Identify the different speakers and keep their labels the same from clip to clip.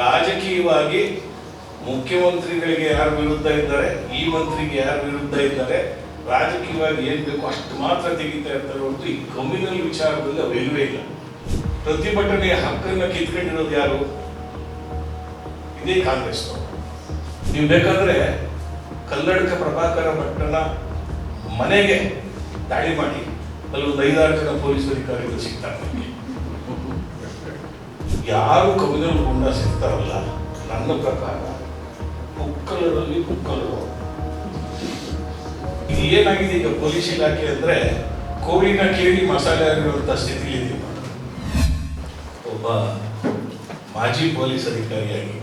Speaker 1: ರಾಜಕೀಯವಾಗಿ ಮುಖ್ಯಮಂತ್ರಿಗಳಿಗೆ ಯಾರು ವಿರುದ್ಧ ಇದ್ದಾರೆ, ಈ ಮಂತ್ರಿಗೆ ಯಾರು ವಿರುದ್ಧ ಇದ್ದಾರೆ, ರಾಜಕೀಯವಾಗಿ ಏನ್ ಬೇಕು ಅಷ್ಟು ಮಾತ್ರ ತೆಗಿತಾ ಇರ್ತಾರೆ ಹೊರತು ಈ ಕಮ್ಯುನಲ್ ವಿಚಾರದಲ್ಲಿ ಅವೆಲ್ಲವೇ ಇಲ್ಲ. ಪ್ರತಿಭಟನೆಯ ಹಕ್ಕನ್ನ ಕಿತ್ಕೊಂಡಿರೋದು ಯಾರು? ಇದೇ ಕಾಂಗ್ರೆಸ್ ನೀವು ಬೇಕಾದ್ರೆ ಕನ್ನಡಕ ಪ್ರಭಾಕರ ಭಟ್ಟನ ಮನೆಗೆ ದಾಳಿ ಮಾಡಿ ಅಲ್ಲಿ ಒಂದು ಐದಾರು ಜನ ಪೊಲೀಸ್ ಅಧಿಕಾರಿಗಳು ಸಿಗ್ತಾರೆ. ಯಾರು ಕವಿದರು ಗುಂಡ ಸಿಗ್ತಾರಲ್ಲ, ನನ್ನ ಪ್ರಕಾರ ಕುಕ್ಕಲರಲ್ಲಿ ಕುಕ್ಕಲು. ಇದು ಏನಾಗಿದೆ ಈಗ ಪೊಲೀಸ್ ಇಲಾಖೆ ಅಂದ್ರೆ ಕೋವಿನ ಕೇಳಿ ಮಸಾಲೆ ಆಗಿರುವಂತ ಸ್ಥಿತಿಯಲ್ಲಿ ಒಬ್ಬ ಮಾಜಿ ಪೊಲೀಸ್ ಅಧಿಕಾರಿಯಾಗಿ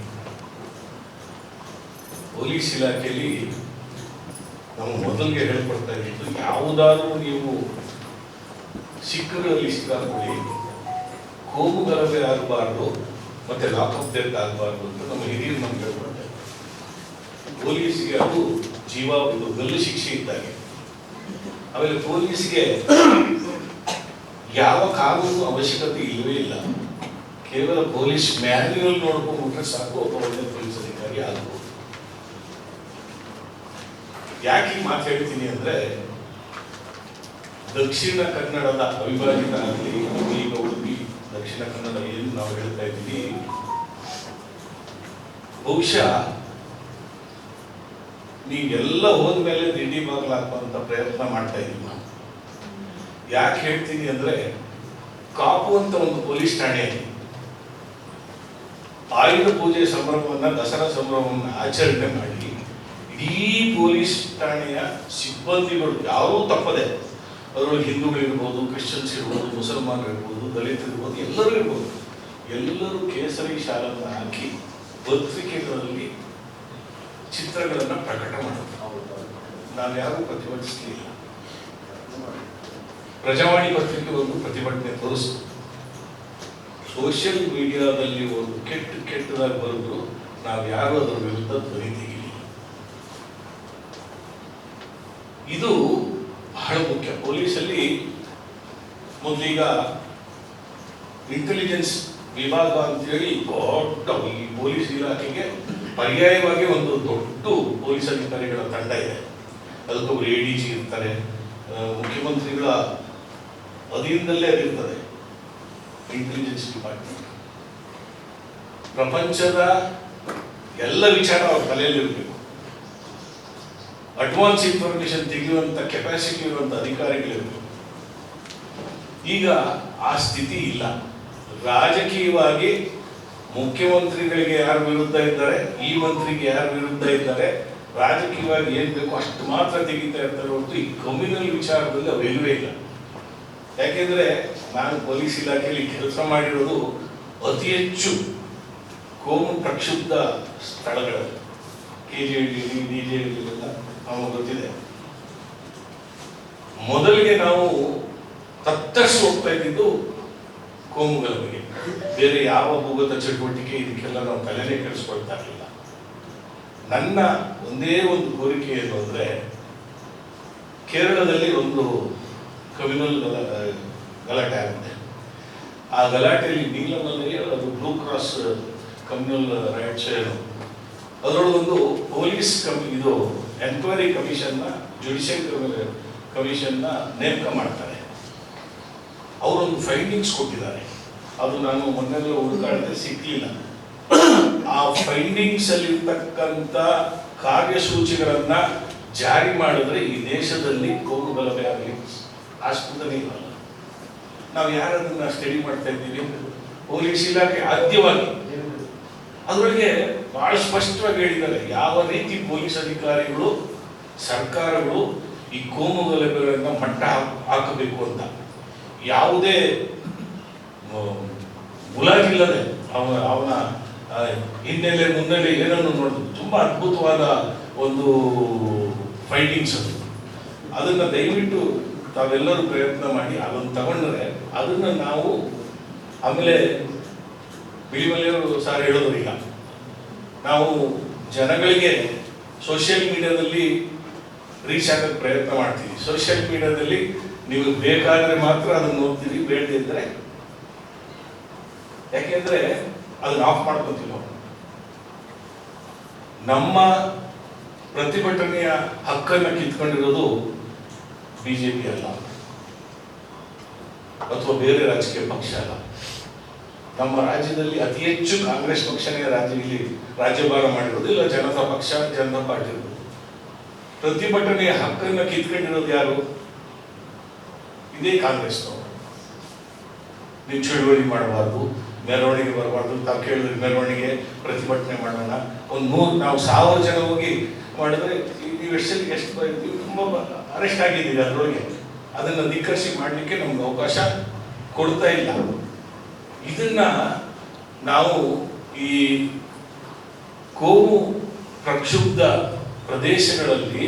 Speaker 1: ಪೊಲೀಸ್ ಇಲಾಖೆಯಲ್ಲಿ ನಾವು ಮೊದಲಿಗೆ ಹೇಳ್ಕೊಡ್ತಾ ಇದ್ದು ಯಾವುದಾದ್ರೂ ನೀವು ಸಿಕ್ಕರಲ್ಲಿ ಸಿಕ್ಕಾಕೊಳ್ಳಿ. ಕೋಮು ಗಲಭೆ ಆಗಬಾರ್ದು, ಮತ್ತೆ ಲಾಕಪ್ ಡೆತ್ ಆಗಬಾರ್ದು ಅಂತ ನಮ್ಮ ಹಿರಿಯರು ನಮ್ಗೆ ಹೇಳ್ಕೊಡ್ತಾರೆ ಪೊಲೀಸ್ಗೆ ಅದು ಜೀವ, ಒಂದು ಗಲ್ಲು ಶಿಕ್ಷೆ ಇದ್ದಾಗೆ. ಆಮೇಲೆ ಪೊಲೀಸ್ಗೆ ಯಾವ ಕಾನೂನು ಅವಶ್ಯಕತೆ ಇಲ್ಲವೇ ಇಲ್ಲ. ಕೇವಲ ಪೊಲೀಸ್ ಮ್ಯಾನ್ಯುವಲ್ ನೋಡ್ಕೊಂಡ್ಬಿಟ್ರೆ ಸಾಕು, ಒಬ್ಬ ಒಳ್ಳೆ ಪೊಲೀಸ್ ಅಧಿಕಾರಿ ಆಗ್ಬೋದು. ಯಾಕೆ ಈ ಮಾತು ಹೇಳ್ತೀನಿ ಅಂದ್ರೆ, ದಕ್ಷಿಣ ಕನ್ನಡದ ಅವಿಭಾಜಿತ ಆಗಲಿ ದಕ್ಷಿಣ ಕನ್ನಡ ಏನು ನಾವು ಹೇಳ್ತಾ ಇದ್ದೀವಿ, ಬಹುಶಃ ನೀವೆಲ್ಲ ಹೋದ್ಮೇಲೆ ದಿಡ್ಡಿ ಬಾಗಿಲು ಹಾಕುವಂತ ಪ್ರಯತ್ನ ಮಾಡ್ತಾ ಇದ್ದೀವಿ ನಾವು. ಯಾಕೆ ಹೇಳ್ತೀನಿ ಅಂದ್ರೆ, ಕಾಪು ಅಂತ ಒಂದು ಪೊಲೀಸ್ ಠಾಣೆ ಆಯುಧ ಪೂಜೆ ಸಂಭ್ರಮವನ್ನ, ದಸರಾ ಸಂಭ್ರಮವನ್ನ ಆಚರಣೆ ಮಾಡಿ, ಇಡೀ ಪೊಲೀಸ್ ಠಾಣೆಯ ಸಿಬ್ಬಂದಿಗಳು, ಯಾರೂ ತಪ್ಪದೆ, ಅದರೊಳಗೆ ಹಿಂದೂಗಳಿರ್ಬೋದು, ಕ್ರಿಶ್ಚಿಯನ್ಸ್ ಇರ್ಬೋದು ಮುಸಲ್ಮಾನರು ದಲಿತರು ಇರ್ಬೋದು ಎಲ್ಲರೂ ಇರ್ಬೋದು. ಎಲ್ಲರೂ ಕೇಸರಿ ಶಾಲನ್ನು ಹಾಕಿ ಪತ್ರಿಕೆಗಳಲ್ಲಿ ಚಿತ್ರಗಳನ್ನು ಪ್ರಕಟ ಮಾಡಿದ್ರು ನಾವು ಯಾರೂ ಪ್ರತಿಭಟಿಸಲಿಲ್ಲ. ಪ್ರಜಾವಾಣಿ ಪತ್ರಿಕೆ ಒಂದು ಪ್ರತಿಭಟನೆ ತೋರಿಸ್ತು. ಸೋಷಿಯಲ್ ಮೀಡಿಯಾದಲ್ಲಿ ಒಂದು ಕೆಟ್ಟ ಕೆಟ್ಟದಾಗಿ ಬರೆದು ನಾವು ಯಾರು ಅದರ ವಿರುದ್ಧ ಧ್ವನಿ ತೆಗಿಲಿಲ್ಲ. ಇದು ಬಹಳ ಮುಖ್ಯ. ಪೊಲೀಸಲ್ಲಿ ಮೊದಲೀಗ ಇಂಟೆಲಿಜೆನ್ಸ್ ವಿಭಾಗ ಅಂತೇಳಿ ದೊಡ್ಡ ಈ ಪೊಲೀಸ್ ಇಲಾಖೆಗೆ ಪರ್ಯಾಯವಾಗಿ ಒಂದು ದೊಡ್ಡ ಪೊಲೀಸ್ ಅಧಿಕಾರಿಗಳ ತಂಡ ಇದೆ. ಅದಕ್ಕೊಬ್ಬರು ಎ ಡಿ ಜಿ ಇರ್ತಾರೆ ಮುಖ್ಯಮಂತ್ರಿಗಳ ಅಧೀನದಲ್ಲೇ ಅದಿರ್ತದೆ ಇಂಟೆಲಿಜೆನ್ಸ್ ಡಿಪಾರ್ಟ್ಮೆಂಟ್ ಪ್ರಪಂಚದ ಎಲ್ಲ ವಿಚಾರ ಅವ್ರ ತಲೆಯಲ್ಲಿ ಇರಬೇಕು. ಅಡ್ವಾನ್ಸ್ ಇನ್ಫಾರ್ಮೇಶನ್ ತೆಗೆಯುವಂಥ ಕೆಪಾಸಿಟಿ ಇರುವಂತ ಅಧಿಕಾರಿಗಳಿರಬೇಕು. ಈಗ ಆ ಸ್ಥಿತಿ ಇಲ್ಲ. ರಾಜಕೀಯವಾಗಿ ಮುಖ್ಯಮಂತ್ರಿಗಳಿಗೆ ಯಾರು ವಿರುದ್ಧ ಇದ್ದಾರೆ, ಈ ಮಂತ್ರಿಗೆ ಯಾರು ವಿರುದ್ಧ ಇದ್ದಾರೆ, ರಾಜಕೀಯವಾಗಿ ಏನ್ ಬೇಕು ಅಷ್ಟು ಮಾತ್ರ ತೆಗಿತಾ ಇರ್ತಾರೆ ಹೊರತು ಈ ಕಮ್ಯುನಲ್ ವಿಚಾರದಲ್ಲಿ ಅವೆಲ್ಲವೇ ಇಲ್ಲ. ಯಾಕೆಂದ್ರೆ ನಾನು ಪೊಲೀಸ್ ಇಲಾಖೆಯಲ್ಲಿ ಕೆಲಸ ಮಾಡಿರೋದು ಅತಿ ಹೆಚ್ಚು ಕೋಮು ಪ್ರಕ್ಷುಬ್ಧ ಸ್ಥಳಗಳಲ್ಲಿ. K J D D J ಹಳ್ಳಿಲೆಲ್ಲ ನಮಗೆ ಗೊತ್ತಿದೆ. ಮೊದಲಿಗೆ ನಾವು ತತ್ತರಿಸಿ ಹೋಗ್ತಾ ಇದ್ದಿದ್ದು ಕೋಮುಗಳ ಬಗ್ಗೆ. ಬೇರೆ ಯಾವ ಭೂಗತ ಚಟುವಟಿಕೆ ಇದಕ್ಕೆಲ್ಲ ನಾವು ತಲೆನೇ ಕೆಡಿಸ್ಕೊಳ್ತಾ ಇರಲಿಲ್ಲ ನನ್ನ ಒಂದೇ ಒಂದು ಕೋರಿಕೆ ಏನು ಅಂದರೆ, ಕೇರಳದಲ್ಲಿ ಒಂದು ಕಮ್ಯುನಲ್ ಗಲಾಟೆ ಆಗುತ್ತೆ. ಆ ಗಲಾಟೆಯಲ್ಲಿ ನೀಲಮಲ್ಲಿ ಅದು ಬ್ಲೂ ಕ್ರಾಸ್ ಕಮ್ಯುನಲ್ ರೈಟ್ಸ್ ಏನು, ಅದರೊಳಗೊಂದು ಪೊಲೀಸ್ ಕಮಿ, ಇದು ಎನ್ಕ್ವೈರಿ ಕಮಿಷನ್ನ, ಜುಡಿಷಿಯಲ್ ಕಮಿಷನ್ನ ನೇಮಕ ಮಾಡ್ತಾರೆ. ಅವರೊಂದು ಫೈಂಡಿಂಗ್ಸ್ ಕೊಟ್ಟಿದ್ದಾರೆ. ಅದು ನಾನು ಮೊನ್ನೆಲ್ಲ ಹುಡುಕಾಡಿದ್ರೆ ಸಿಕ್ಕಲಿಲ್ಲ ಆ ಫೈಂಡಿಂಗ್ಸ್ ಅಲ್ಲಿ ಇರ್ತಕ್ಕಂಥ ಕಾರ್ಯಸೂಚಿಗಳನ್ನ ಜಾರಿ ಮಾಡಿದ್ರೆ ಈ ದೇಶದಲ್ಲಿ ಕೋಮು ಗಲಭೆ ಆಗಲಿ ಆಸ್ಪತ್ರೆ ಇರಲ್ಲ. ನಾವು ಯಾರದನ್ನ ಸ್ಟಡಿ ಮಾಡ್ತಾ ಇದ್ದೀವಿ? ಪೊಲೀಸ್ ಇಲಾಖೆ ಆದ್ಯವಾಗಿ. ಅದರೊಳಗೆ ಬಹಳ ಸ್ಪಷ್ಟವಾಗಿ ಹೇಳಿದ್ದಾರೆ, ಯಾವ ರೀತಿ ಪೊಲೀಸ್ ಅಧಿಕಾರಿಗಳು, ಸರ್ಕಾರಗಳು ಈ ಕೋಮು ಗಲಭೆಗಳನ್ನ ಮಟ್ಟ ಹಾಕಬೇಕು ಅಂತ. ಯಾವುದೇ ಮುಲಾಗಿಲ್ಲದೆ ಅವನ ಅವನ ಹಿನ್ನೆಲೆ, ಮುನ್ನೆಲೆ ಏನನ್ನು ನೋಡಿದ್ರು. ತುಂಬಾ ಅದ್ಭುತವಾದ ಒಂದು ಫೈಟಿಂಗ್ಸ್ ಅದು. ಅದನ್ನ ದಯವಿಟ್ಟು ತಾವೆಲ್ಲರೂ ಪ್ರಯತ್ನ ಮಾಡಿ, ಅದನ್ನು ತಗೊಂಡ್ರೆ ಅದನ್ನ ನಾವು ಆಮೇಲೆ ಬಿಳಿಮಲೆಯವರು ಸಾರ್ ಹೇಳೋದು ಈಗ ನಾವು ಜನಗಳಿಗೆ ಸೋಷಿಯಲ್ ಮೀಡಿಯಾದಲ್ಲಿ ರೀಚ್ ಆಗಕ್ಕೆ ಪ್ರಯತ್ನ ಮಾಡ್ತೀವಿ. ಸೋಷಿಯಲ್ ಮೀಡಿಯಾದಲ್ಲಿ ನೀವು ಬೇಕಾದ್ರೆ ಮಾತ್ರ ಅದನ್ನು ಬೇಡ ಬೇಡದಿದ್ರೆ ಯಾಕೆಂದ್ರೆ ಅದನ್ನ ಆಫ್ ಮಾಡ್ಕೊತೀವಿ ನಮ್ಮ ಪ್ರತಿಭಟನೆಯ ಹಕ್ಕನ್ನು ಕಿತ್ಕೊಂಡಿರೋದು ಬಿಜೆಪಿ ಅಲ್ಲ. ಅಥವಾ ಬೇರೆ ರಾಜಕೀಯ ಪಕ್ಷ ಅಲ್ಲ. ನಮ್ಮ ರಾಜ್ಯದಲ್ಲಿ ಅತಿ ಹೆಚ್ಚು ಕಾಂಗ್ರೆಸ್ ಪಕ್ಷನೇ ರಾಜ್ಯದಲ್ಲಿ ರಾಜ್ಯಭಾರ ಮಾಡಿರೋದು, ಇಲ್ಲ ಜನತಾ ಪಕ್ಷ, ಜನತಾ ಪಾರ್ಟಿ ಪ್ರತಿಭಟನೆಯ ಹಕ್ಕನ್ನು ಕಿತ್ಕೊಂಡಿರೋದು ಯಾರು? ಇದೇ ಕಾಂಗ್ರೆಸ್ ನೀವು ಚಳುವಳಿ ಮಾಡಬಾರ್ದು, ಮೆರವಣಿಗೆ ಬರಬಾರ್ದು, ತಾವು ಕೇಳಿದ್ರೆ ಮೆರವಣಿಗೆ ಪ್ರತಿಭಟನೆ ಮಾಡೋಣ. ಒಂದು ನೂರು, ನಾವು ಸಾವಿರ ಜನ ಹೋಗಿ ಮಾಡಿದ್ರೆ ನೀವು ಎಷ್ಟು ಎಷ್ಟು ಬರ್ತೀವಿ ತುಂಬ ಅರೆಸ್ಟ್ ಆಗಿದ್ದೀವಿ ಅದರೊಳಗೆ. ಅದನ್ನು ಧಿಕ್ಕರಿಸಿ ಮಾಡಲಿಕ್ಕೆ ನಮ್ಗೆ ಅವಕಾಶ ಕೊಡ್ತಾ ಇಲ್ಲ. ಇದನ್ನ ನಾವು ಈ ಕೋಮು ಪ್ರಕ್ಷುಬ್ಧ ಪ್ರದೇಶಗಳಲ್ಲಿ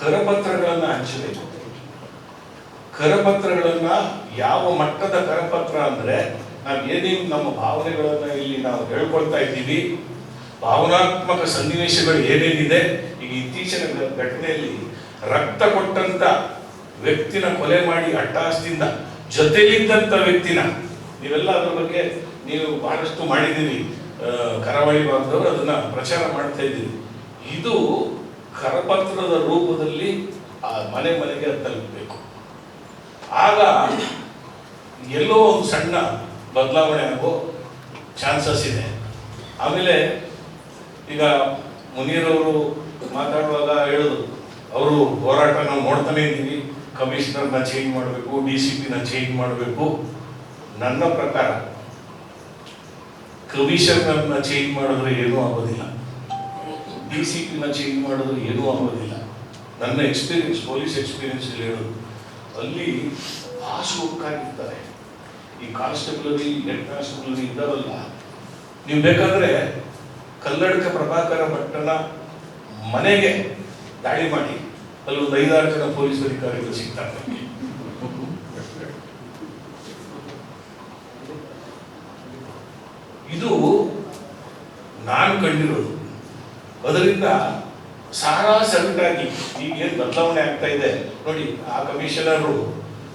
Speaker 1: ಕರಪತ್ರಗಳನ್ನು ಹಂಚಬೇಕು. ಕರಪತ್ರಗಳನ್ನ ಯಾವ ಮಟ್ಟದ ಕರಪತ್ರ ಅಂದ್ರೆ ನಾವು ಏನೇನು ನಮ್ಮ ಭಾವನೆಗಳನ್ನ ಇಲ್ಲಿ ನಾವು ಹೇಳ್ಕೊಳ್ತಾ ಇದ್ದೀವಿ, ಭಾವನಾತ್ಮಕ ಸನ್ನಿವೇಶಗಳು ಏನೇನಿದೆ, ಈಗ ಇತ್ತೀಚಿನ ಘಟನೆಯಲ್ಲಿ ರಕ್ತ ಕೊಟ್ಟಂತ ವ್ಯಕ್ತಿನ ಕೊಲೆ ಮಾಡಿ ಅಟ್ಟಹಾಸದಿಂದ ಜೊತೆಲಿದ್ದಂಥ ವ್ಯಕ್ತಿನ, ನೀವೆಲ್ಲ ಅದ್ರ ಬಗ್ಗೆ ನೀವು ಬಹಳಷ್ಟು ಮಾಡಿದ್ದೀರಿ. ಕರಾವಳಿ ಭಾಗದವರು ಅದನ್ನ ಪ್ರಚಾರ ಮಾಡ್ತಾ ಇದ್ದೀರಿ. ಇದು ಕರಪತ್ರದ ರೂಪದಲ್ಲಿ ಆ ಮನೆ ಮನೆಗೆ ತಲುಪಬೇಕು. ಆಗ ಎಲ್ಲೋ ಒಂದು ಸಣ್ಣ ಬದಲಾವಣೆ ಆಗೋ ಚಾನ್ಸಸ್ ಇದೆ. ಆಮೇಲೆ ಈಗ ಮುನೀರವರು ಮಾತಾಡುವಾಗ ಹೇಳೋದು, ಅವರು ಹೋರಾಟ ನಾವು ನೋಡ್ತಾನೆ ಇದ್ದೀವಿ, ಕಮಿಷನರ್ನ ಚೇಂಜ್ ಮಾಡಬೇಕು ಡಿ ಸಿ ಪಿನ ಚೇಂಜ್ ಮಾಡಬೇಕು. ನನ್ನ ಪ್ರಕಾರ ಕಮಿಷನರ್ನ ಚೇಂಜ್ ಮಾಡಿದ್ರೆ ಏನೂ ಆಗೋದಿಲ್ಲ. ಡಿ ಸಿ ಪಿನ ಚೇಂಜ್ ಮಾಡಿದ್ರೆ ಏನೂ ಆಗೋದಿಲ್ಲ. ನನ್ನ ಎಕ್ಸ್ಪೀರಿಯನ್ಸ್ ಪೊಲೀಸ್ ಎಕ್ಸ್ಪೀರಿಯನ್ಸ್ ಹೇಳೋದು ಅಲ್ಲಿ ಹಾಸುಹೊಕ್ಕಾಗಿರ್ತಾರೆ ಈ ಕಾನ್ಸ್ಟೇಬಲರಿ ಹೆಡ್ ಕಾನ್ಸ್ಟೇಬಲರಿ ಇದ್ದಾರಲ್ಲ ನೀವು ಬೇಕಾದ್ರೆ ಕನ್ನಡಕ ಪ್ರಭಾಕರ ಭಟ್ಟನ ಮನೆಗೆ ದಾಳಿ ಮಾಡಿ. ಅಲ್ಲಿ ಒಂದು ಐದಾರು ಜನ ಪೊಲೀಸ್ ಅಧಿಕಾರಿಗಳು ಸಿಗ್ತಾರೆ. ಇದು ನಾನು ಕಂಡಿರೋದು. ಅದರಿಂದ ಸಗಟಾಗಿ ಈಗ ಏನು ಬದಲಾವಣೆ ಆಗ್ತಾ ಇದೆ? ನೋಡಿ, ಆ ಕಮಿಷನರು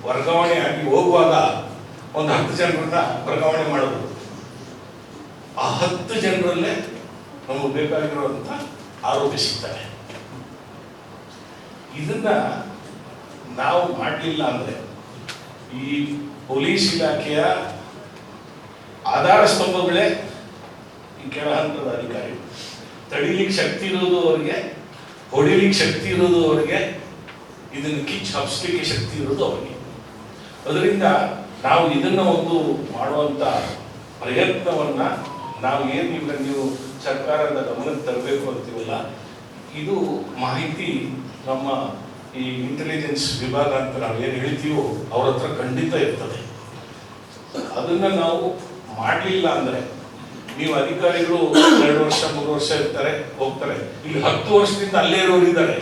Speaker 1: ವರ್ಗಾವಣೆ ಆಗಿ ಹೋಗುವಾಗ ಒಂದು ಹತ್ತು ಜನರನ್ನ ವರ್ಗಾವಣೆ ಮಾಡೋದು ಆ ಹತ್ತು ಜನರಲ್ಲೇ ನಮಗೆ ಬೇಕಾಗಿರುವಂತ ಆರೋಪಿ ಸಿಗ್ತಾರೆ. ಇದನ್ನ ನಾವು ಮಾಡಲಿಲ್ಲ ಅಂದ್ರೆ ಈ ಪೊಲೀಸ್ ಇಲಾಖೆಯ ಆಧಾರ ಸ್ತಂಭಗಳೇ ಈ ಕೆಳ ಹಂತದ ಅಧಿಕಾರಿ. ತಡಿಲಿಕ್ಕೆ ಶಕ್ತಿ ಇರೋದು ಅವರಿಗೆ ಹೊಡಿಲಿಕ್ಕೆ ಶಕ್ತಿ ಇರೋದು ಅವರಿಗೆ, ಇದನ್ನು ಕಿಚ್ಚು ಹಬ್ಸ್ಲಿಕ್ಕೆ ಶಕ್ತಿ ಇರೋದು ಅವರಿಗೆ. ಅದರಿಂದ ನಾವು ಇದನ್ನ ಒಂದು ಮಾಡುವಂತ ಪ್ರಯತ್ನವನ್ನ ನಾವು ಏನು ಈಗ ನೀವು ಸರ್ಕಾರದ ಗಮನಕ್ಕೆ ತರಬೇಕು ಅಂತೀವಲ್ಲ, ಇದು ಮಾಹಿತಿ ನಮ್ಮ ಈ ಇಂಟೆಲಿಜೆನ್ಸ್ ವಿಭಾಗ ಅಂತ ನಾವು ಏನು ಹೇಳ್ತೀವೋ ಅವ್ರ ಹತ್ರ ಖಂಡಿತ ಇರ್ತದೆ. ಅದನ್ನ ನಾವು ಮಾಡಲಿಲ್ಲ ಅಂದ್ರೆ ನೀವು ಅಧಿಕಾರಿಗಳು ಎರಡು ವರ್ಷ, ಮೂರು ವರ್ಷ ಇರ್ತಾರೆ, ಹೋಗ್ತಾರೆ. ಇಲ್ಲಿ ಹತ್ತು ವರ್ಷದಿಂದ ಅಲ್ಲೇ ಇರೋರಿದ್ದಾರೆ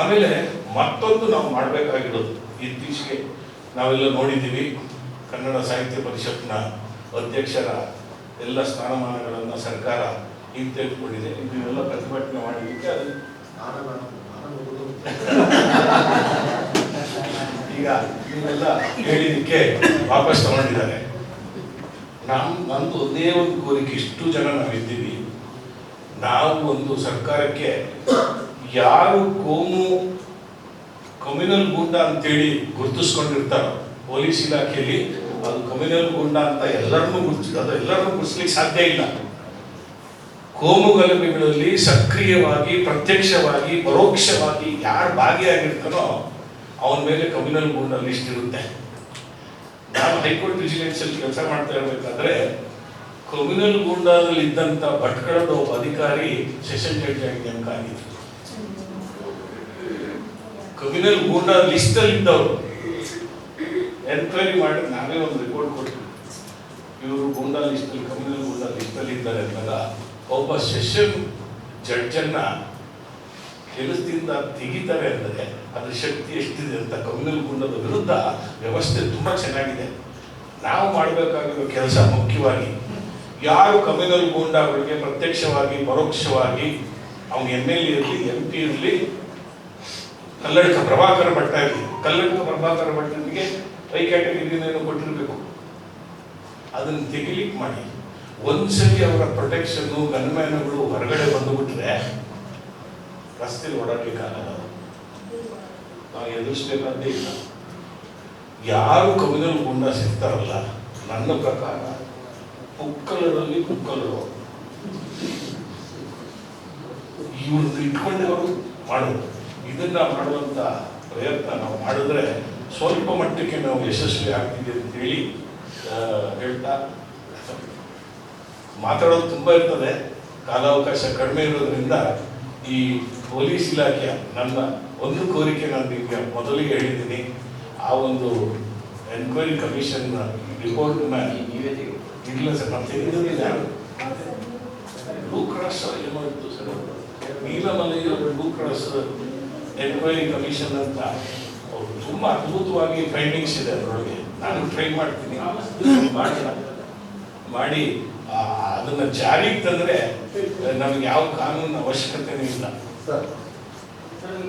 Speaker 1: ಆಮೇಲೆ ಮತ್ತೊಂದು ನಾವು ಮಾಡಬೇಕಾಗಿರೋದು. ಇತ್ತೀಚೆಗೆ ನಾವೆಲ್ಲ ನೋಡಿದ್ದೀವಿ, ಕನ್ನಡ ಸಾಹಿತ್ಯ ಪರಿಷತ್ನ ಅಧ್ಯಕ್ಷರ ಎಲ್ಲ ಸ್ಥಾನಮಾನಗಳನ್ನು ಸರ್ಕಾರ ಹಿಂತೆಗೆದುಕೊಂಡಿದೆ. ನೀವೆಲ್ಲ ಪ್ರತಿಭಟನೆ ಮಾಡಲಿಕ್ಕೆ ಅದು ಈಗ ನೀವೆಲ್ಲ ಹೇಳಿದ್ದಕ್ಕೆ ವಾಪಸ್ ತಗೊಂಡಿದ್ದಾರೆ. ನಮ್ ನಂದು ಒಂದೇ ಒಂದು ಕೋರಿಕೆ, ಇಷ್ಟು ಜನ ನಾವಿದ್ದೀವಿ. ನಾವು ಒಂದು ಸರ್ಕಾರಕ್ಕೆ ಯಾರು ಕೋಮು ಕಮ್ಯುನಲ್ ಗೂಂಡ ಅಂತೇಳಿ ಗುರುತಿಸ್ಕೊಂಡಿರ್ತಾರೋ, ಪೊಲೀಸ್ ಇಲಾಖೆಯಲ್ಲಿ ಅದು ಕಮ್ಯುನಲ್ ಗೂಂಡ ಅಂತ ಎಲ್ಲರನ್ನೂ ಗುರುತಿಸ್ ಅದು ಎಲ್ಲರನ್ನೂ ಗುರುತಿಸ್ಲಿಕ್ಕೆ ಸಾಧ್ಯ ಇಲ್ಲ. ಕೋಮು ಗಲಭೆಗಳಲ್ಲಿ ಸಕ್ರಿಯವಾಗಿ, ಪ್ರತ್ಯಕ್ಷವಾಗಿ, ಪರೋಕ್ಷವಾಗಿ ಯಾರು ಭಾಗಿಯಾಗಿರ್ತಾನೋ ಅವನ ಮೇಲೆ ಕಮ್ಯುನಲ್ ಗೂಂಡ ಲಿಸ್ಟ್ ಇರುತ್ತೆ. ನಾನು ಹೈಕೋರ್ಟ್ ವಿಜಿಲೆನ್ಸ್ ಅಲ್ಲಿ ಕೆಲಸ ಮಾಡ್ತಾ ಇರಬೇಕಾದ್ರೆ ಕ್ರಿಮಿನಲ್ ಗೂಂಡಾದಲ್ಲಿ ಇದ್ದಂತ ಭಟ್ಕಳದ ಒಬ್ಬ ಅಧಿಕಾರಿ ಸೆಷನ್ ಜಡ್ಜ್ ಆಗಿ ನೇಮಕ ಆಗಿದ್ರು ಕ್ರಿಮಿನಲ್ ಗೂಂಡಾ ಲಿಸ್ಟ್ ಅಲ್ಲಿ ಇದ್ದವರು. ಎನ್ಕ್ವೈರಿ ಮಾಡಿ ನಾವೇ ಒಂದು ರಿಪೋರ್ಟ್ ಕೊಟ್ಟು ಇವರು ಗೂಂಡಾ ಲಿಸ್ಟ್ ಅಲ್ಲಿ ಕ್ರಿಮಿನಲ್ ಗೂಂಡಾ ಲಿಸ್ಟ್ ಅಲ್ಲಿ ಇದ್ದಾರೆ ಅಂದಾಗ ಒಬ್ಬ ಸೆಷನ್ ಜಡ್ಜನ್ನ ಕೆಲಸದಿಂದ ತೆಗಿತಾರೆ ಅಂದರೆ ಅದರ ಶಕ್ತಿ ಎಷ್ಟಿದೆ ಅಂತ ಕಮ್ಯುನಲ್ ಗುಂಡದ ವಿರುದ್ಧ ವ್ಯವಸ್ಥೆ ತುಂಬ ಚೆನ್ನಾಗಿದೆ. ನಾವು ಮಾಡಬೇಕಾಗಿರೋ ಕೆಲಸ ಮುಖ್ಯವಾಗಿ ಯಾರು ಕಮ್ಯುನಲ್ ಗೂಂಡಾಗಳಿಗೆ ಪ್ರತ್ಯಕ್ಷವಾಗಿ, ಪರೋಕ್ಷವಾಗಿ ಅವ್ನು ಎಂ ಎಲ್ ಇರಲಿ, ಎಂ ಪಿ ಇರಲಿ, ಕಲ್ಲಡಕ ಪ್ರಭಾಕರ ಭಟ್ಟ ಇರಲಿ ಕಲ್ಲಡಕ ಪ್ರಭಾಕರ ಭಟ್ಟನಿಗೆ ಐ ಕ್ಯಾಟಗರಿನೇನು ಕೊಟ್ಟಿರಬೇಕು. ಅದನ್ನು ತೆಗಿಲಿಕ್ಕೆ ಮಾಡಿ. ಒಂದ್ಸಲಿ ಅವರ ಪ್ರೊಟೆಕ್ಷನ್ನು ಗನ್ಮ್ಯಾನ್ಗಳು ಹೊರಗಡೆ ಬಂದುಬಿಟ್ರೆ ರಸ್ತೆಲಿ ಓಡಾಡ್ಲಿಕ್ಕೆ ಆಗಲ್ಲ ನಾವು ಎದುರಿಸ್ಬೇಕಂತೇ ಇಲ್ಲ. ಯಾರು ಕವಿದಲ್ಲಿ ಗುಂಡ ಸಿಗ್ತಾರಲ್ಲ, ನನ್ನ ಪ್ರಕಾರ ಪುಕ್ಕಲರಲ್ಲಿ ಪುಕ್ಕಲರು. ಇವ್ರದ್ದು ಇಟ್ಕೊಂಡವರು ಮಾಡೋದು. ಇದನ್ನ ಮಾಡುವಂತ ಪ್ರಯತ್ನ ನಾವು ಮಾಡಿದ್ರೆ ಸ್ವಲ್ಪ ಮಟ್ಟಕ್ಕೆ ನಾವು ಯಶಸ್ವಿ ಆಗ್ತೀವಿ ಅಂತೇಳಿ ಹೇಳ್ತಾ ಮಾತಾಡೋದು ತುಂಬ ಇರ್ತದೆ. ಕಾಲಾವಕಾಶ ಕಡಿಮೆ ಇರೋದ್ರಿಂದ ಈ ಪೊಲೀಸ್ ಇಲಾಖೆಯ ನನ್ನ ಒಂದು ಕೋರಿಕೆ ನಾನು ನಿಮಗೆ ಮೊದಲಿಗೆ ಹೇಳಿದ್ದೀನಿ. ಆ ಒಂದು ಎನ್ಕ್ವೈರಿ ಕಮಿಷನ್ ರಿಪೋರ್ಟ್ನ ಇಲ್ಲ ಸರ್ ನಾನು ತೆಗೆದಿಲ್ಲ ಬ್ಲೂ ಕ್ರಾಸ್ ಸರ್. ನೀಲಮಲೆಯ ಬ್ಲೂ ಕ್ರಾಸ್ ಎನ್ಕ್ವೈರಿ ಕಮಿಷನ್ ಅಂತ ತುಂಬ ಅದ್ಭುತವಾಗಿ ಫೈಂಡಿಂಗ್ಸ್ ಇದೆ ಅದರೊಳಗೆ. ನಾನು ಟ್ರೈ ಮಾಡ್ತೀನಿ. ಮಾಡಿ. ಅದನ್ನ ಜಾರಿಗೆ ತಂದ್ರೆ ನಮ್ಗೆ ಯಾವ ಕಾನೂನು ಅವಶ್ಯಕತೆ ಇಲ್ಲ.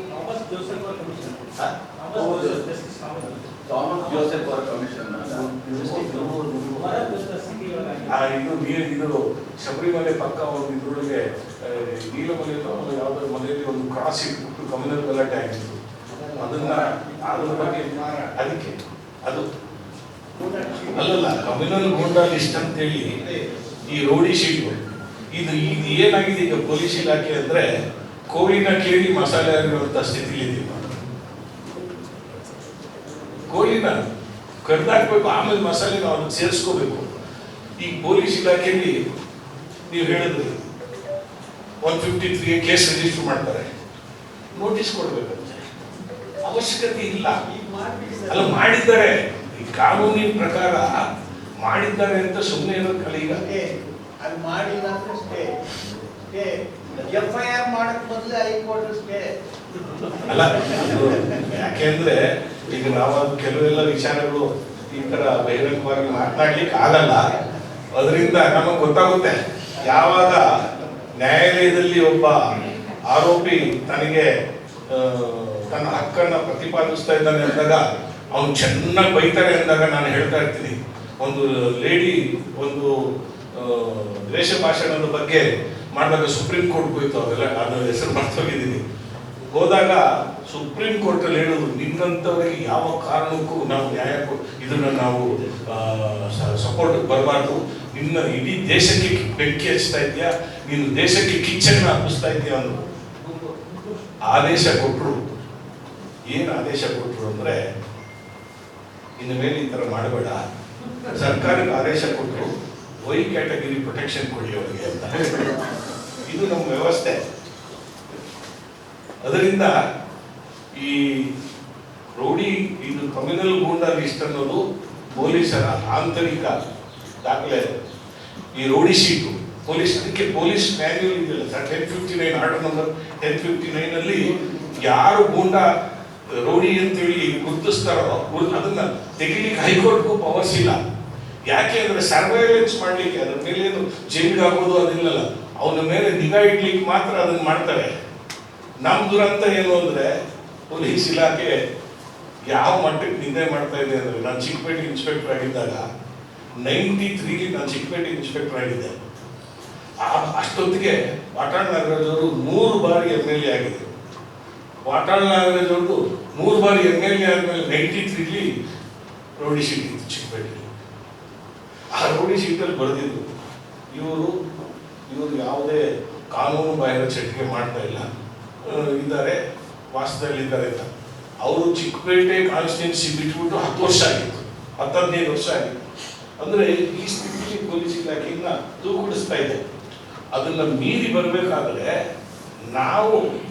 Speaker 2: ಥಾಮಸ್ ಜೋಸೆಫ್ ಅವರ ಕಮಿಷನ್
Speaker 3: ಹಾ?
Speaker 2: Thomas justice Thomas
Speaker 3: Thomas Joseph. ಅವರ ಕಮಿಷನ್
Speaker 1: ಆ, ಇದು ನೀರು ಇದು ಶಬರಿಮಲೆ ಪಕ್ಕ ಒಂದು ಇದ್ರೊಳಗೆ ನೀಲಮಲೆ ಯಾವ್ದಾದ್ರು ಮನೆಯಲ್ಲಿ ಒಂದು ಕ್ರಾಸ್ ಇಟ್ಬಿಟ್ಟು ಕಮ್ಯುನಲ್ ಗಲಾಟೆ ಆಗಿತ್ತು. ಅದನ್ನ ಅದ್ರ ಬಗ್ಗೆ ಅದಕ್ಕೆ ಅದು. ಅಲ್ಲಲ್ಲ ಕಮ್ಯುನಲ್ ಗೂಂಡಾ ಲಿಸ್ಟ್ ಅಂತೇಳಿ ಈ ರೋಡಿ ಶೀಟ್ ಇದು ಇದು ಏನಾಗಿದೆ ಈಗ ಪೊಲೀಸ್ ಇಲಾಖೆ ಅಂದ್ರೆ ಕೋಳಿನ ಕೇಳಿ ಮಸಾಲೆ ಆಗಿರುವಂತ ಸ್ಥಿತಿಲಿದೆ ಕೋಳಿನ ಕಡ್ದಾಕ್ಬೇಕು ಆಮೇಲೆ ಮಸಾಲೆ ನಾವು ಸೇರಿಸ್ಕೋಬೇಕು. ಈ ಪೊಲೀಸ್ ಇಲಾಖೆಯಲ್ಲಿ ನೀವು ಹೇಳಿದ್ರಿ one fifty three case register ಮಾಡ್ತಾರೆ. ನೋಟಿಸ್ ಕೊಡ್ಬೇಕಂತೆ. ಅವಶ್ಯಕತೆ ಇಲ್ಲ. ಅಲ್ಲ, ಮಾಡಿದ್ದಾರೆ. ಈ ಕಾನೂನಿನ ಪ್ರಕಾರ ಮಾಡಿದ್ದಾರೆ ಅಂತ ಸುಮ್ಮನೆ ಇರೋಕ್ಕಲ್ಲ ಈಗ?
Speaker 4: ಅದು ಮಾಡಿಲ್ಲ ಅಂದ್ರೆ stay stay F I R ಮಾಡಕ್ ಮೊದಲೇ ಹೈಕೋರ್ಟ್ ಸ್ಟೇ
Speaker 1: ಅಲ್ಲ ಯಾಕೆಂದ್ರೆ ಈಗ ನಾವು ಕೆಲವೆಲ್ಲ ವಿಚಾರಗಳು ಈ ತರ ಬಹಿರಂಗವಾಗಿ ಮಾತನಾಡ್ಲಿಕ್ಕೆ ಆಗಲ್ಲ. ಅದರಿಂದ ನಮಗೆ ಗೊತ್ತಾಗುತ್ತೆ. ಯಾವಾಗ ನ್ಯಾಯಾಲಯದಲ್ಲಿ ಒಬ್ಬ ಆರೋಪಿ ತನಗೆ ತನ್ನ ಹಕ್ಕನ್ನ ಪ್ರತಿಪಾದಿಸ್ತಾ ಇದ್ದಾನೆ ಅಂದಾಗ ಅವನು ಚೆನ್ನಾಗಿ ಬೈತಾರೆ ಅಂದಾಗ ನಾನು ಹೇಳ್ತಾ ಇರ್ತೀನಿ. ಒಂದು ಲೇಡಿ ಒಂದು ದ್ವೇಷ ಭಾಷಣದ ಬಗ್ಗೆ ಮಾಡಿದಾಗ ಸುಪ್ರೀಂ ಕೋರ್ಟ್ ಹೋಯ್ತು ಅವೆಲ್ಲ ಅದರ ಹೆಸರು ಮರ್ತೋಗಿದ್ದೀನಿ. ಹೋದಾಗ ಸುಪ್ರೀಂ ಕೋರ್ಟ್ ಅಲ್ಲಿ ಹೇಳುದು, ನಿನ್ನಂತವರಿಗೆ ಯಾವ ಕಾರಣಕ್ಕೂ ನಾವು ನ್ಯಾಯ ಇದನ್ನು ನಾವು ಸಪೋರ್ಟ್ ಬರಬಾರ್ದು. ನಿನ್ನ ಇಡೀ ದೇಶಕ್ಕೆ ಬೆಂಕಿ ಹಚ್ತಾ ಇದೆಯಾ? ನೀನು ದೇಶಕ್ಕೆ ಕಿಚ್ಚನ್ನ ಹಾಕಿಸ್ತಾ ಇದೆಯಾ ಅಂದ್ರು. ಆದೇಶ ಕೊಟ್ಟರು ಏನು ಆದೇಶ ಕೊಟ್ಟರು ಅಂದ್ರೆ, ಇನ್ನು ಮೇಲೆ ಈ ತರ ಮಾಡಬೇಡ. ಸರ್ಕಾರಕ್ಕೆ ಆದೇಶ ಕೊಟ್ಟರು ವೈ ಕ್ಯಾಟಗರಿ ಪ್ರೊಟೆಕ್ಷನ್ ಕೊಡಿ ಅವರಿಗೆ ಅಂತ ಇದು ನಮ್ಮ ವ್ಯವಸ್ಥೆ. ಅದರಿಂದ ಈ ರೌಡಿ, ಇದು ಕಮ್ಯುನಲ್ ಗೂಂಡಾ ಲಿಸ್ಟ್ ಅನ್ನೋದು ಪೊಲೀಸರ ಆಂತರಿಕ ದಾಖಲೆ ಈ ರೌಡಿ ಶೀಟು ಪೊಲೀಸ್, ಅದಕ್ಕೆ ಪೊಲೀಸ್ ಮ್ಯಾನ್ಯೂಲ್ ಇದೆಯಲ್ಲ, sir ten fifty nine order number ten fifty ನೈನಲ್ಲಿ ಯಾರು ಗೂಂಡಾ ರೌಡಿ ಅಂತೇಳಿ ಗುರುತಿಸ್ತಾರೋ ಗುರ್- ಅದನ್ನ ತೆಗಿಲಿಕ್ಕೆ ಹೈಕೋರ್ಟ್ಗೂ ಪವರ್ಸ್ ಇಲ್ಲ. ಯಾಕೆ ಅಂದ್ರೆ ಸರ್ವೈಲೆನ್ಸ್ ಮಾಡ್ಲಿಕ್ಕೆ, ಅದ್ರ ಮೇಲೆ ಏನು ಜೈಲಿಗೆ ಹಾಕೋದು ಅದಿಲ್ಲಲ್ಲ. ಅವನ ಮೇಲೆ ನಿಗಾ ಇಡ್ಲಿಕ್ಕೆ ಮಾತ್ರ ಅದನ್ನ ಮಾಡ್ತಾರೆ. ನಮ್ಮ ದುರಂತ ಏನು ಅಂದ್ರೆ, ಪೊಲೀಸ್ ಇಲಾಖೆ ಯಾವ ಮಟ್ಟಕ್ಕೆ ನಿಂದೆ ಮಾಡ್ತಾ ಇದೆ ಅಂದ್ರೆ, ನಾನು ಚಿಕ್ಕಪೇಟೆ ಇನ್ಸ್ಪೆಕ್ಟರ್ ಆಗಿದ್ದಾಗ ನೈಂಟಿ ತ್ರೀಲಿ ನಾನು ಚಿಕ್ಕಪೇಟೆ ಇನ್ಸ್ಪೆಕ್ಟರ್ ಆಗಿದ್ದೆ. ಅಷ್ಟೊತ್ತಿಗೆ ವಾಟಾಳ್ ನಾಗರಾಜ್ ಅವರು ಮೂರು ಬಾರಿ ಎಂ ಎಲ್ ಎ ಆಗಿದ್ರು ವಾಟಾಳ್ ನಾಗರಾಜ್ ಅವರು ಮೂರು ಬಾರಿ ಎಂ ಎಲ್ ಎ ಆದ್ಮೇಲೆ ನೈಂಟಿ ತ್ರೀಲಿ ರೌಡಿ ಶೀಟ್ ಇತ್ತು ಚಿಕ್ಕಪೇಟೆಯಲ್ಲಿ. ಆ ರೌಡಿ ಶೀಟಲ್ಲಿ ಬರೆದಿದ್ದು. ಇವರು ಇವರು ಯಾವುದೇ ಕಾನೂನು ಬಾಹಿರ ಚಟುವಟಿಕೆ ಮಾಡ್ತಾ ಇಲ್ಲ. ಇದ್ದಾರೆ ವಾಸದಲ್ಲಿದ್ದಾರೆ ಅಂತ. ಅವರು ಚಿಕ್ಕಪೇಟೆ ಕಾನ್ಸ್ಟಿಟ್ಯೂನ್ಸಿ ಬಿಟ್ಬಿಟ್ಟು ಹತ್ತು ವರ್ಷ ಆಗಿತ್ತು. ಹತ್ತು ವರ್ಷ ಆಗಿತ್ತು. ಅಂದ್ರೆ ಈ ಸ್ಥಿತಿಯಲ್ಲಿ ಪೊಲೀಸ್ ಇಲಾಖೆಯನ್ನ ತೂಗುಡಿಸ್ತಾ ಇದೆ. ಅದನ್ನ ಮೀರಿ ಬರಬೇಕಾದ್ರೆ ನಾವು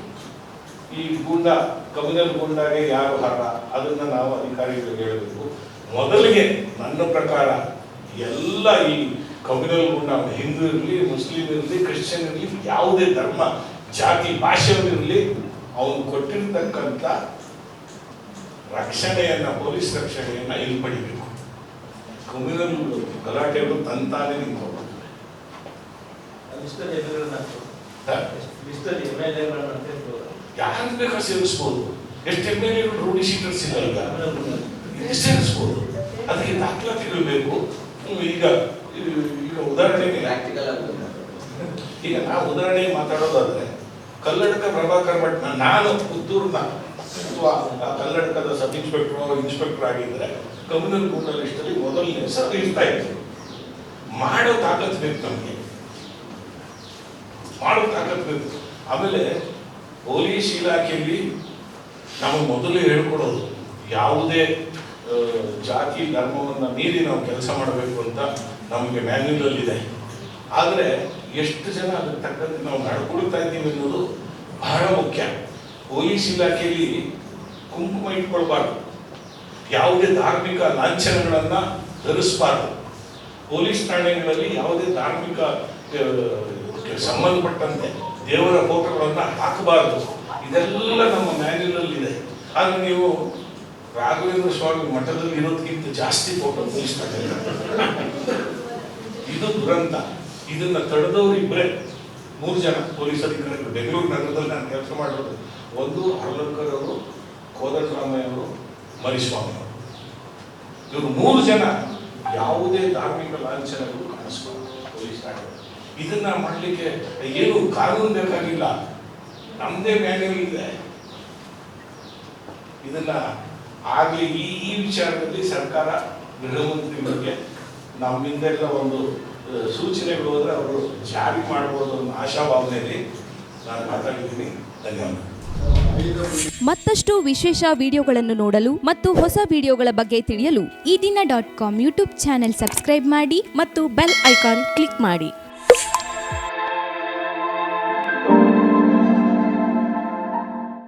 Speaker 1: ಈ ಗೂಂಡ ಕಮ್ಯುನಲ್ ಗೂಂಡಾಗೆ ಯಾರು ಹರ ಅದನ್ನ ನಾವು ಅಧಿಕಾರಿಗಳಿಗೆ ಹೇಳಬೇಕು. ಮೊದಲಿಗೆ ನನ್ನ ಪ್ರಕಾರ ಎಲ್ಲ ಈ ಕಮ್ಯುನಲ್ ಗೂಂಡ ಹಿಂದೂ ಇರಲಿ ಮುಸ್ಲಿಂ ಇರಲಿ ಕ್ರಿಶ್ಚಿಯನ್ ಇರಲಿ ಯಾವುದೇ ಧರ್ಮ ಜಾತಿ ಭಾಷೆಯಲ್ಲಿರಲಿ ಅವನು ಕೊಟ್ಟಿರ್ತಕ್ಕಂಥ ರಕ್ಷಣೆಯನ್ನ ಪೊಲೀಸ್ ರಕ್ಷಣೆಯನ್ನ ಇಲ್ಲಿ ಪಡಿಬೇಕು. ಕಮ್ಯುನಲ್ ಗಲಾಟೆಗಳು ತಂತಾನೆ
Speaker 2: ಎದುರುಗಳನ್ನ ಲಿಸ್ಟಲ್ಲಿ ಎಂ ಎಲ್ ಅಂತ
Speaker 1: ಯಾರು ಬೇಕಾದ್ರೆ ಸೇರಿಸ್ಬೋದು ಎಷ್ಟು ಮೇಲೆ ಎಲ್ ಎಗಳು ರೂಢಿ ಶೀಟರ್ಸ್ ಇಲ್ಲ ಈಗ ಸೇರಿಸ್ಬೋದು ಅದಕ್ಕೆ ದಾಖಲಾತಿಗಳು ಬೇಕು. ಈಗ ಈಗ ಉದಾಹರಣೆಗೆ ಈಗ ನಾವು ಉದಾಹರಣೆಗೆ ಮಾತಾಡೋದಾದ್ರೆ ಕಲ್ಲಡಕ ಪ್ರಭಾಕರ್ ಭಟ್ ನಾನು ಪುತ್ತೂರ್ನ ಅಥವಾ ಆ ಕಲ್ಲಡಕದ ಸಬ್ ಇನ್ಸ್ಪೆಕ್ಟರ್ ಇನ್ಸ್ಪೆಕ್ಟರ್ ಆಗಿದ್ರೆ ಕಮ್ಯುನಲ್ ಕೂಟಲ್ ಲಿಸ್ಟಲ್ಲಿ ಮೊದಲನೇ ಹೆಸರು ಇರ್ತಾ ಇತ್ತು. ಮಾಡೋ ತಾಕತ್ ಬೇಕು ನಮಗೆ. ಮಾಡೋ ತಾಕತ್ ಬೇಕು. ಆಮೇಲೆ ಪೊಲೀಸ್ ಇಲಾಖೆಯಲ್ಲಿ ನಮಗೆ ಮೊದಲು ಹೇಳ್ಕೊಡೋದು, ಯಾವುದೇ ಜಾತಿ ಧರ್ಮವನ್ನು ಮೀರಿ ನಾವು ಕೆಲಸ ಮಾಡಬೇಕು ಅಂತ ನಮಗೆ ಮ್ಯಾನ್ಯುವಲ್ ಇದೆ ಆದರೆ ಎಷ್ಟು ಜನ ಅದಕ್ಕೆ ತಕ್ಕಂತೆ ನಾವು ನಡ್ಕೊಳ್ತಾ ಇದ್ದೀವಿ ಅನ್ನೋದು ಬಹಳ ಮುಖ್ಯ. ಪೊಲೀಸ್ ಇಲಾಖೆಯಲ್ಲಿ ಕುಂಕುಮ ಇಟ್ಕೊಳ್ಬಾರ್ದು. ಯಾವುದೇ ಧಾರ್ಮಿಕ ಲಾಂಛನಗಳನ್ನು ಧರಿಸಬಾರ್ದು. ಪೊಲೀಸ್ ಠಾಣೆಗಳಲ್ಲಿ ಯಾವುದೇ ಧಾರ್ಮಿಕ ಸಂಬಂಧಪಟ್ಟಂತೆ ದೇವರ ಫೋಟೋಗಳನ್ನು ಹಾಕಬಾರ್ದು. ಇದೆಲ್ಲ ನಮ್ಮ ಮ್ಯಾನ್ಯುವಲ್ ಇದೆ ಆದ್ರೆ ನೀವು ರಾಘವೇಂದ್ರ ಸ್ವಾಮಿ ಮಠದಲ್ಲಿ ಇರೋದಕ್ಕಿಂತ ಜಾಸ್ತಿ ಫೋಟೋ ತೋರಿಸ್ತಾರೆ ಇದು ದುರಂತ. ಇದನ್ನ ತಡೆದವರು ಇಬ್ಬರೇ ಮೂರು ಜನ ಪೊಲೀಸ್ ಅಧಿಕಾರಿಗಳು. ಬೆಂಗಳೂರು ನಗರದಲ್ಲಿ ನಾನು ಕೆಲಸ ಮಾಡೋದು ಒಂದು ಹರ್ಲಂಕರ್ ಅವರು ಕೋದಂಡರಾಮಯ್ಯ ಅವರು, ಮರಿಸ್ವಾಮಿ ಅವರು. ಇವರು ಮೂರು ಜನ ಯಾವುದೇ ಧಾರ್ಮಿಕ ಲಾಂಛನಗಳು ಕಾಣಿಸ್ಕೊಂಡು ಇದನ್ನ ಮಾಡಲಿಕ್ಕೆ ಏನು ಕಾನೂನು ಬೇಕಾಗಿಲ್ಲ. ನಮ್ಮದೇ ಮ್ಯಾನ್ಯುವಲ್ ಇದೆ. ಇದನ್ನ ಆಗಲಿ ಈ ಈ ವಿಚಾರದಲ್ಲಿ ಸರ್ಕಾರ ಗೃಹಮಂತ್ರಿ ಬಗ್ಗೆ ನಮ್ಮಿಂದೆಲ್ಲ ಒಂದು ಸೂಚನೆಗಳು ಹೋದರೆ ಅವರು ಜಾರಿ ಮಾಡ್ಬೋದು ಅನ್ನೋ ಆಶಾಭಾವನೆಯಲ್ಲಿ ನಾನು ಮಾತಾಡಿದ್ದೀನಿ. ಧನ್ಯವಾದ.
Speaker 5: ಮತ್ತಷ್ಟು ವಿಶೇಷ ವಿಡಿಯೋಗಳನ್ನು ನೋಡಲು ಮತ್ತು ಹೊಸ ವಿಡಿಯೋಗಳ ಬಗ್ಗೆ ತಿಳಿಯಲು
Speaker 6: ಈ ದಿನ dot com YouTube channel subscribe ಮಾಡಿ ಮತ್ತು ಬೆಲ್ ಐಕಾನ್ ಕ್ಲಿಕ್ ಮಾಡಿ.